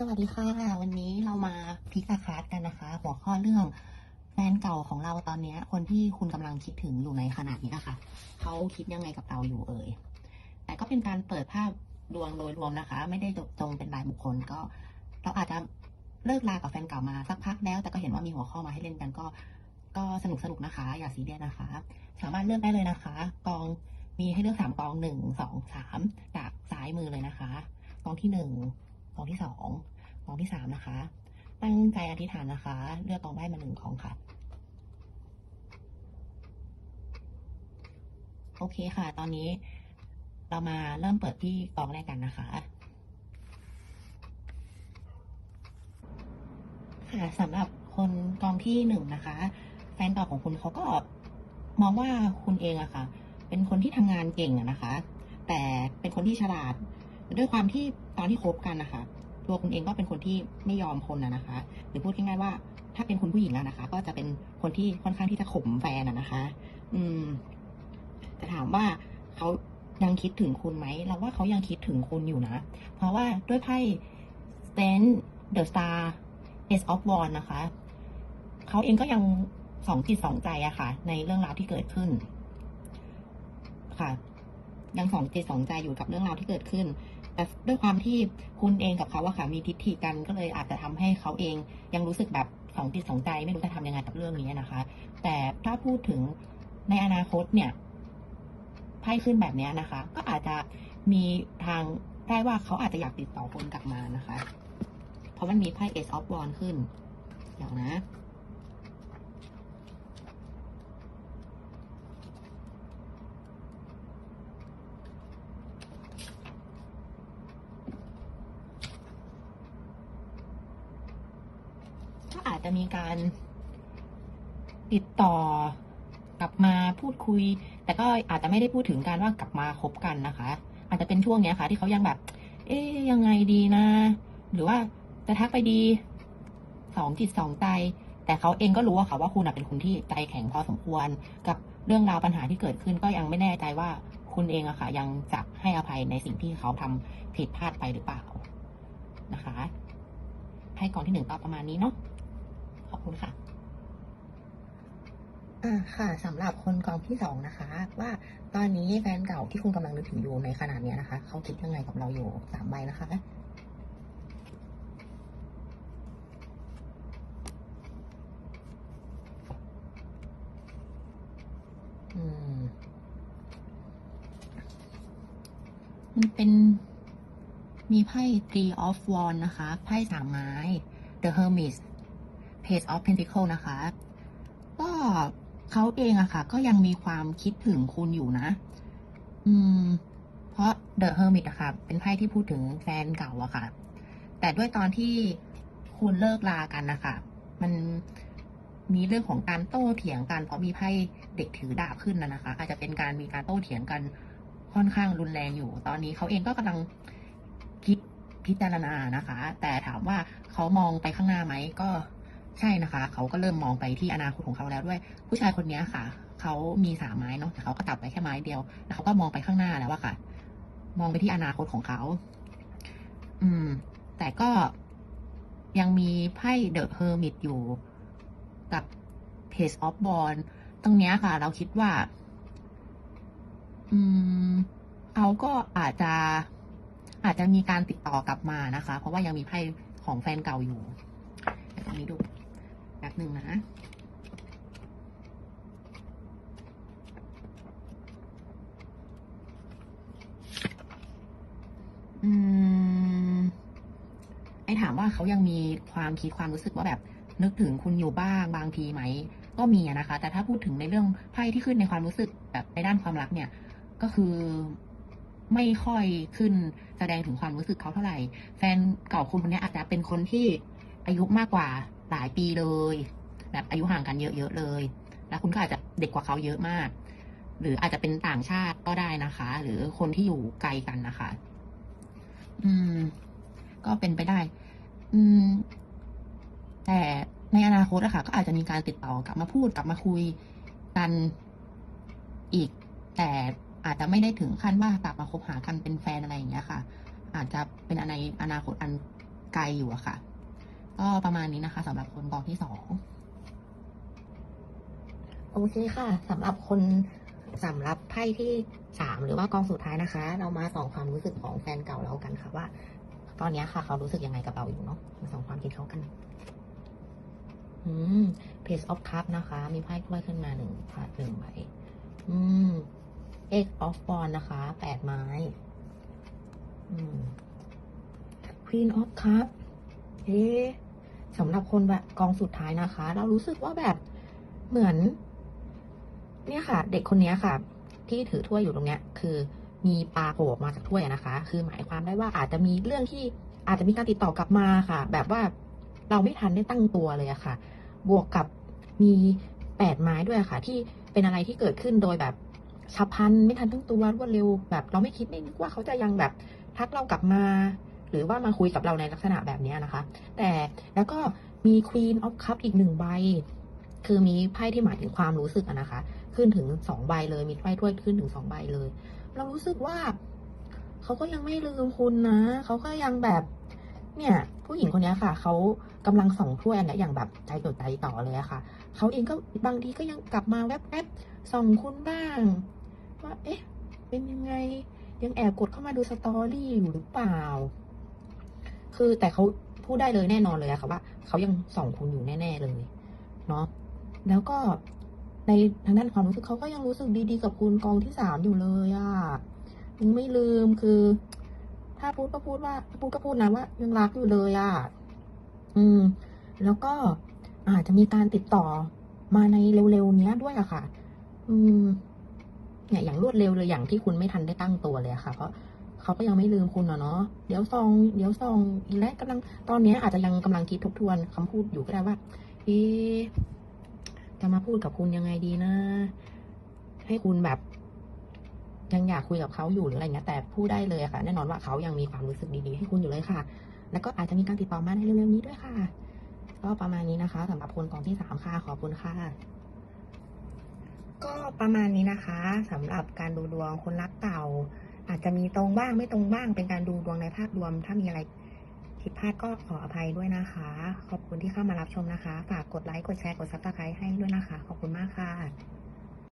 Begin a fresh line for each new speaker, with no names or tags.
สวัสดีค่ะ วันนี้เรามาพิกาคาร์ดกันนะคะ หัวข้อเรื่องแฟนเก่าของเราตอนนี้ คนที่คุณกำลังคิดถึงอยู่ในขณะนี้นะคะเขาคิดยังไงกับเราอยู่เอ่ยแต่ก็เป็นการเปิดภาพดวงโดยรวมนะคะ ไม่ได้จงเป็นรายบุคคลก็ เราอาจจะเลิกลากับแฟนเก่ามาสักพักแล้ว แต่ก็เห็นว่ามีหัวข้อมาให้เล่นกันก็ ก็สนุกสนุกนะคะ อย่าซีเรียสนะคะ สามารถเลือกได้เลยนะคะ กองมีให้เลือกสามกองหนึ่งสองสามจากซ้ายมือเลยนะคะ กองที่หนึ่ง กองที่สองกองที่สามนะคะ ตั้งใจอธิษฐานนะคะ เลือกกองไพ่มาหนึ่งกองค่ะ โอเคค่ะ ตอนนี้เรามาเริ่มเปิดที่กองแรกกันนะคะค่ะสำหรับคนกองที่หนึ่งนะคะ แฟนเก่าของคุณเขาก็มองว่าคุณเองอะค่ะ เป็นคนที่ทำงานเก่งอะนะคะ แต่เป็นคนที่ฉลาด ด้วยความที่ตอนที่คบกันนะคะ ตัวคุณเองก็เป็นคนที่ไม่ยอมคนอะนะคะ หรือพูดง่ายๆว่า ถ้าเป็นคุณผู้หญิงแล้วนะคะ ก็จะเป็นคนที่ค่อนข้างที่จะข่มแฟนอะนะคะ อืมแต่ถามว่าเขายังคิดถึงคุณไหม เราว่าเขายังคิดถึงคุณอยู่นะ เพราะว่าด้วยไพ่ Stand the Star Ace of Wands นะคะ เขาเองก็ยังสองจิตสองใจอะค่ะ ในเรื่องราวที่เกิดขึ้น ค่ะ ยังสองจิตสองใจอยู่กับเรื่องราวที่เกิดขึ้น แต่ด้วยความที่คุณเองกับเขาอะค่ะมีทิฏฐิกันก็เลยอาจจะทำให้เขาเอง ยังรู้สึกแบบสองจิตสองใจไม่รู้จะทำยังไงกับเรื่องนี้นะคะ แต่ถ้าพูดถึงในอนาคตเนี่ยไพ่ขึ้นแบบนี้นะคะ ก็อาจจะมีทางได้ว่าเขาอาจจะอยากติดต่อคนกลับมานะคะ เพราะมันมีไพ่ Ace of Wands ขึ้น เดี๋ยวนะ ก็อา จะมีการติดต่อกลับมาพูดคุย แต่ก็อาจจะไม่ได้พูดถึงการว่ากลับมาคบกันนะคะ อาจจะเป็นช่วงเนี้ยค่ะ ที่เขายังแบบ เอ๊ยยังไงดีนะ หรือว่าจะทักไปดีสองจิตสองใจ แต่เขาเองก็รู้อะค่ะว่าคุณเป็นคนที่ใจแข็งพอสมควร กับเรื่องราวปัญหาที่เกิดขึ้นก็ยังไม่แน่ใจว่าคุณเองอะค่ะ ยังจะให้อภัยในสิ่งที่เขาทำผิดพลาดไปหรือเปล่านะคะให้กองที่หนึ่งตอบประมาณนี้เนาะ คุณค่ะอ่าค่ะสำหรับคนกองที่สองนะคะ ว่าตอนนี้แฟนเก่าที่คุณกำลังนึกถึงอยู่ในขณะเนี้ยนะคะ เขาคิดยังไงกับเราอยู่สามใบนะคะอืมมันเป็นมีไพ่ Three of Wands นะคะ ไพ่สามไม้ The Hermit Page of Pentacle นะคะ ก็เขาเองอะค่ะ ก็ยังมีความคิดถึงคุณอยู่นะ อืม เพราะ The Hermit อะค่ะ เป็นไพ่ที่พูดถึงแฟนเก่าอะค่ะ แต่ด้วยตอนที่คุณเลิกลากันนะคะ มันมีเรื่องของการโต้เถียงกัน เพราะมีไพ่เด็กถือดาบขึ้นนะนะคะ อาจจะเป็นการมีการโต้เถียงกันค่อนข้างรุนแรงอยู่ ตอนนี้เขาเองก็กำลังคิดพิจารณานะคะ แต่ถามว่าเขามองไปข้างหน้าไหมก็ ใช่นะคะ เขาก็เริ่มมองไปที่อนาคตของเขาแล้วด้วย ผู้ชายคนนี้ค่ะ เขามีสามไม้เนาะแต่เขาก็ตัดไปแค่ไม้เดียว แล้วเขาก็มองไปข้างหน้าแล้วอะค่ะ มองไปที่อนาคตของเขา อืม แต่ก็ยังมีไพ่เดอะเฮอร์มิตอยู่กับเพจออฟบอลตรงเนี้ยค่ะ เราคิดว่า อืมเขาก็อาจจะอาจจะมีการติดต่อกลับมานะคะ เพราะว่ายังมีไพ่ของแฟนเก่าอยู่เดี๋ยวตรงนี้ดูแป๊บ หนึ่งนะอืมไอถามว่าเขายังมีความคิดความรู้สึกว่าแบบนึกถึงคุณอยู่บ้างบางทีไหม ก็มีนะคะ แต่ถ้าพูดถึงในเรื่องไพ่ที่ขึ้นในความรู้สึกแบบในด้านความรักเนี่ย ก็คือไม่ค่อยขึ้นแสดงถึงความรู้สึกเขาเท่าไหร่ แฟนเก่าคุณคนนี้อาจจะเป็นคนที่อายุมากกว่า หลายปีเลย แบบอายุห่างกันเยอะๆเลย แล้วคุณก็อาจจะเด็กกว่าเขาเยอะมาก หรืออาจจะเป็นต่างชาติก็ได้นะคะ หรือคนที่อยู่ไกลกันนะคะ อืม ก็เป็นไปได้ อืม แต่ในอนาคตอะค่ะ ก็อาจจะมีการติดต่อกลับมาพูดกลับมาคุยกันอีก แต่อาจจะไม่ได้ถึงขั้นว่ากลับมาคบหากันเป็นแฟนอะไรอย่างเงี้ยค่ะ อาจจะเป็นในอนาคตอันไกลอยู่อะค่ะ ก็ประมาณนี้นะคะสำหรับคนกองที่สองโอเคค่ะสำหรับคนสำหรับไพ่ที่สามหรือว่ากองสุดท้ายนะคะ เรามาส่องความรู้สึกของแฟนเก่าเรากันค่ะว่า ตอนนี้ค่ะ เขารู้สึกยังไงกับเราอยู่เนาะมาส่องความคิดเขากันอืม Page of Cup นะคะ มีไพ่ถ้วยขึ้นมาหนึ่งพาดหนึ่งใบอืม Eight of w a n นะคะแปดไม้ อืม Queen of Cup เอ๊ะ สำหรับคนแบบกองสุดท้ายนะคะ เรารู้สึกว่าแบบเหมือน เนี่ยค่ะ เด็กคนนี้ค่ะ ที่ถือถ้วยอยู่ตรงเนี้ย คือมีปลาโผล่ออกมาจากถ้วยนะคะ คือหมายความได้ว่าอาจจะมีเรื่องที่อาจจะมีการติดต่อกลับมาค่ะ แบบว่าเราไม่ทันได้ตั้งตัวเลยอะค่ะ บวกกับมีแปดไม้ด้วยค่ะ ที่เป็นอะไรที่เกิดขึ้นโดยแบบฉับพลันไม่ทันตั้งตัวรวดเร็วแบบ เราไม่คิดไม่นึกว่าเขาจะยังแบบทักเรากลับมา หรือว่ามาคุยกับเราในลักษณะแบบนี้นะคะ แต่แล้วก็มี Queen of Cup อีกหนึ่งใบ คือมีไพ่ที่หมายถึงความรู้สึกนะคะ ขึ้นถึงสองใบเลย มีไพ่ถ้วยขึ้นถึงสองใบเลย เรารู้สึกว่าเขาก็ยังไม่ลืมคุณนะเขาก็ยังแบบเนี่ย ผู้หญิงคนนี้ค่ะ เขากำลังส่องถ้วยอันเนี้ยอย่างแบบใจจดใจต่อเลยอะค่ะ เขาเองก็บางทีก็ยังกลับมาแวบๆส่องคุณบ้าง ว่า เอ๊ะ เป็นยังไง ยังแอบกดเข้ามาดูสตอรี่อยู่หรือเปล่า คือแต่เขาพูดได้เลยแน่นอนเลยอะค่ะว่าเขายังส่องคุณอยู่แน่ ๆเลยเนาะแล้วก็ในทางด้านความรู้สึกเขาก็ยังรู้สึกดีๆกับคุณกองที่สามอยู่เลยอะยังไม่ลืมคือ ถ้าพูดก็พูดว่าถ้าพูดก็พูดนะว่ายังรักอยู่เลยอะอืม แล้วก็อาจจะมีการติดต่อมาในเร็วๆนี้ด้วยอะค่ะ อืมเนี่ยอย่างรวดเร็วเลยอย่างที่คุณไม่ทันได้ตั้งตัวเลยอะค่ะ เพราะ เขาก็ยังไม่ลืมคุณอเนาะเดี๋ยวซอง เดี๋ยวซองอีแล้วกำลังตอนนี้อาจจะยังกำลังคิดทบทวนคำพูดอยู่ก็ได้ว่าเอ๊จะมาพูดกับคุณยังไงดีนะ ให้คุณแบบ ยังอยากคุยกับเขาอยู่หรืออะไรเงี้ยแต่พูดได้เลยอะค่ะ แน่นอนว่าเขายังมีความรู้สึกดีๆ ให้คุณอยู่เลยค่ะ แล้วก็อาจจะมีการติดต่อมาในเร็วๆนี้ด้วยค่ะ ก็ประมาณนี้นะคะสำหรับคนกองที่สามค่ะขอบคุณค่ะก็ประมาณนี้นะคะสำหรับการดูดวงคนรักเก่า อาจจะมีตรงบ้างไม่ตรงบ้างเป็นการดูดวงในภาพรวม ถ้ามีอะไรผิดพลาดก็ขออภัยด้วยนะคะ ขอบคุณที่เข้ามารับชมนะคะ ฝากกดไลค์กดแชร์กดซับสไครต์ให้ด้วยนะคะ ขอบคุณมากค่ะ